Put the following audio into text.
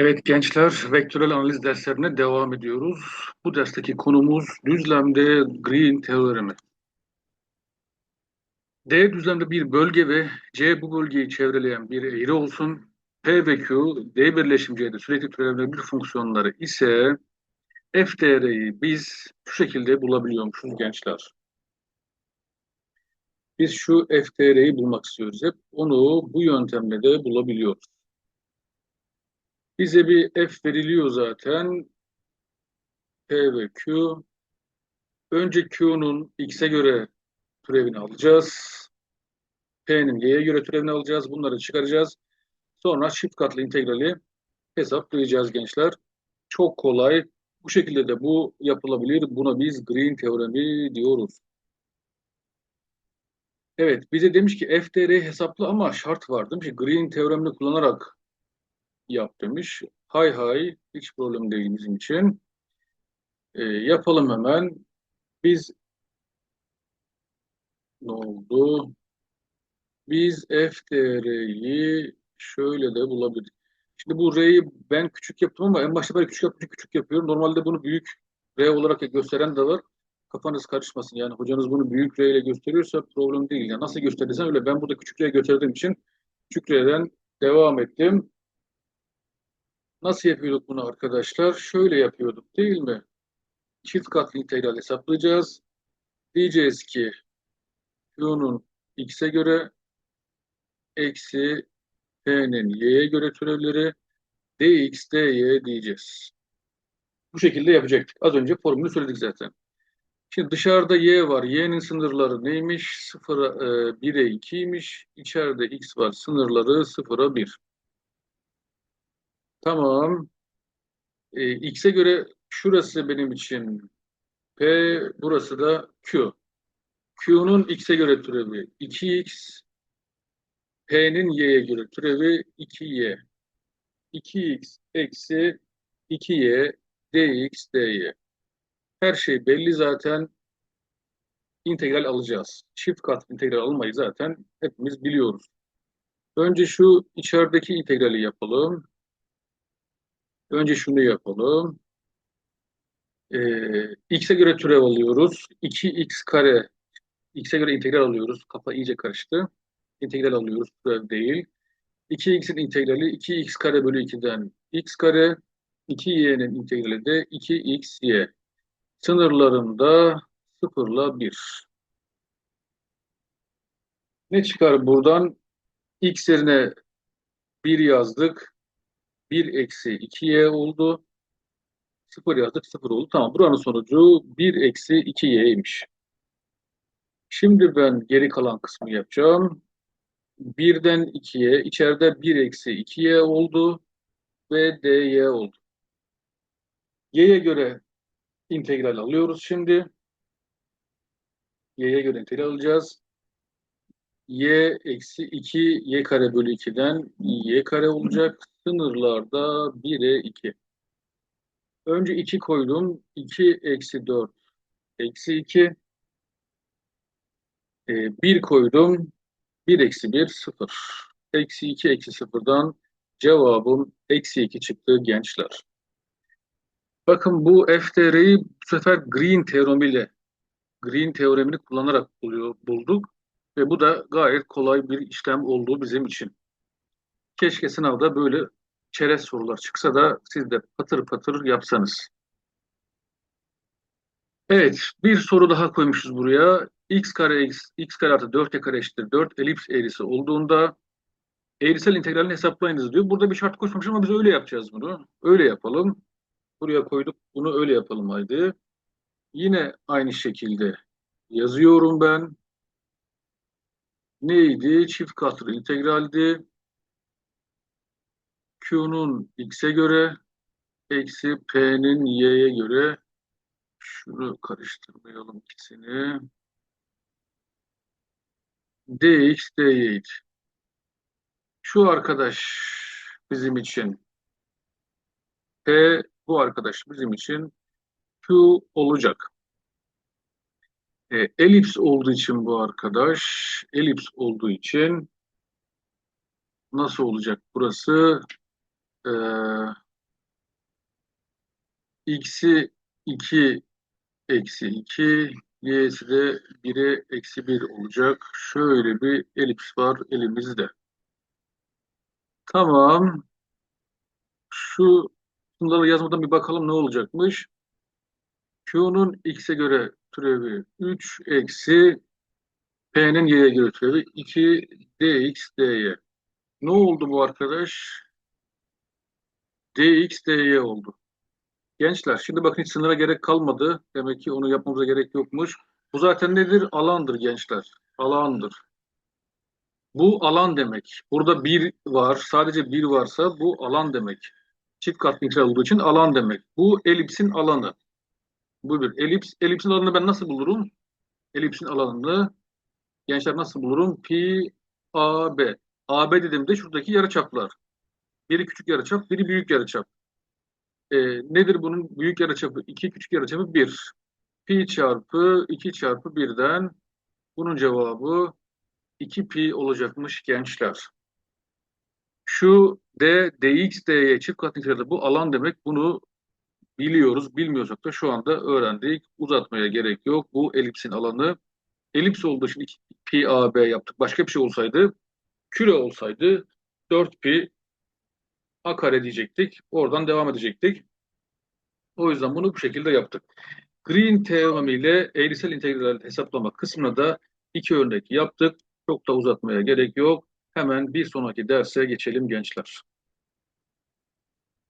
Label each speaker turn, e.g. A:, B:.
A: Evet gençler, vektörel analiz derslerine devam ediyoruz. Bu dersteki konumuz düzlemde Green teoremi. D düzlemde bir bölge ve C bu bölgeyi çevreleyen bir eğri olsun. P ve Q, D birleşim C'de sürekli türevli bir fonksiyonları ise f değeri biz şu şekilde bulabiliyormuşuz gençler. Biz şu f değeri bulmak istiyoruz hep. Onu bu yöntemle de bulabiliyoruz. Bize bir f veriliyor zaten. P ve Q. Önce Q'nun x'e göre türevini alacağız. P'nin y'ye göre türevini alacağız. Bunları çıkaracağız. Sonra çift katlı integrali hesaplayacağız gençler. Çok kolay. Bu şekilde de bu yapılabilir. Buna biz Green teoremi diyoruz. Evet, bize demiş ki f değeri hesaplı ama şart var demiş. Green teoremini kullanarak yap demiş. Hay hay, hiç problem değil bizim için. E, yapalım hemen. Biz ne oldu? Biz f değeri şöyle de bulabiliriz. Şimdi bu r'yi ben küçük yaptım ama en başta böyle küçük yapınca küçük yapıyorum. Normalde bunu büyük r olarak gösteren de var. Kafanız karışmasın. Yani hocanız bunu büyük r ile gösteriyorsa problem değil. Yani nasıl gösterirsen öyle. Ben burada küçük r gösterdiğim için küçük r'den devam ettim. Nasıl yapıyorduk bunu arkadaşlar? Şöyle yapıyorduk değil mi? Çift katlı integral hesaplayacağız. Diyeceğiz ki Q'nun x'e göre eksi P'nin y'ye göre türevleri dx, dy diyeceğiz. Bu şekilde yapacaktık. Az önce formülü söyledik zaten. Şimdi dışarıda y var. y'nin sınırları neymiş? 0'a e, 1'e 2'ymiş. İçeride x var. Sınırları 0'a 1. Tamam. E, x'e göre şurası benim için P, burası da Q. Q'nun x'e göre türevi 2x, P'nin y'ye göre türevi 2y. 2x eksi 2y dx dy. Her şey belli zaten. İntegral alacağız. Çift kat integral almayı zaten hepimiz biliyoruz. Önce şu içerideki integrali yapalım. Önce şunu yapalım. Ee, x'e göre türev alıyoruz. 2x kare x'e göre integral alıyoruz. Kafa iyice karıştı. İntegral alıyoruz. Türev değil. 2x'in integrali 2x kare bölü 2'den x kare. 2y'nin integrali de 2xy. Sınırlarında 0 ile 1. Ne çıkar buradan? x yerine 1 yazdık. 1 eksi 2y oldu. 0 yazdık 0 oldu. Tamam buranın sonucu 1 eksi 2y'ymiş. Şimdi ben geri kalan kısmı yapacağım. 1'den 2'ye içeride 1 eksi 2y oldu ve dy oldu. y'ye göre integral alıyoruz şimdi. y'ye göre integral alacağız. y eksi 2 y kare bölü 2'den y kare olacak. Sınırlarda 1'e 2. Önce 2 koydum. 2 eksi 4 eksi 2. E, 1 koydum. 1 eksi 1 0. Eksi 2 eksi 0'dan cevabım eksi 2 çıktı gençler. Bakın bu f değeri bu sefer Green teoremiyle Green teoremini kullanarak buluyor, bulduk. Ve bu da gayet kolay bir işlem oldu bizim için. Keşke sınavda böyle çerez sorular çıksa da siz de patır patır yapsanız. Evet, bir soru daha koymuşuz buraya. x kare x, x kare artı 4y kare eşittir 4 elips eğrisi olduğunda eğrisel integralini hesaplayınız diyor. Burada bir şart koşmamış ama biz öyle yapacağız bunu. Öyle yapalım. Buraya koyduk. Bunu öyle yapalım haydi. Yine aynı şekilde yazıyorum ben. Neydi? Çift katlı integraldi. Q'nun x'e göre eksi P'nin y'ye göre şunu karıştırmayalım ikisini. dx dy. Şu arkadaş bizim için P, bu arkadaş bizim için Q olacak. E, elips olduğu için bu arkadaş, elips olduğu için nasıl olacak burası? Ee, x'i 2 eksi 2, y'si de 1'e eksi 1 olacak. Şöyle bir elips var elimizde. Tamam. Şu bunları yazmadan bir bakalım ne olacakmış. Q'nun x'e göre türevi 3 eksi P'nin y'ye göre türevi 2 dx dy. Ne oldu bu arkadaş? Dx dy oldu. Gençler şimdi bakın hiç sınıra gerek kalmadı. Demek ki onu yapmamıza gerek yokmuş. Bu zaten nedir? Alandır gençler. Alandır. Bu alan demek. Burada bir var. Sadece bir varsa bu alan demek. Çift katlı integral olduğu için alan demek. Bu elipsin alanı. Bu bir. Elips, elipsin alanını ben nasıl bulurum? Elipsin alanını gençler nasıl bulurum? Pi AB. AB dediğimde şuradaki yarıçaplar. Biri küçük yarıçap, biri büyük yarıçap. E, nedir bunun büyük yarıçapı? 2 küçük yarıçapı 1. Pi çarpı 2 çarpı 1'den bunun cevabı 2 pi olacakmış gençler. Şu d, dx, dy çift katlı integralde bu alan demek. Bunu biliyoruz. Bilmiyorsak da şu anda öğrendik. Uzatmaya gerek yok. Bu elipsin alanı. Elips olduğu için 2 pi ab yaptık. Başka bir şey olsaydı, küre olsaydı 4 pi a kare diyecektik. Oradan devam edecektik. O yüzden bunu bu şekilde yaptık. Green teoremi ile eğrisel integral hesaplama kısmına da iki örnek yaptık. Çok da uzatmaya gerek yok. Hemen bir sonraki derse geçelim gençler.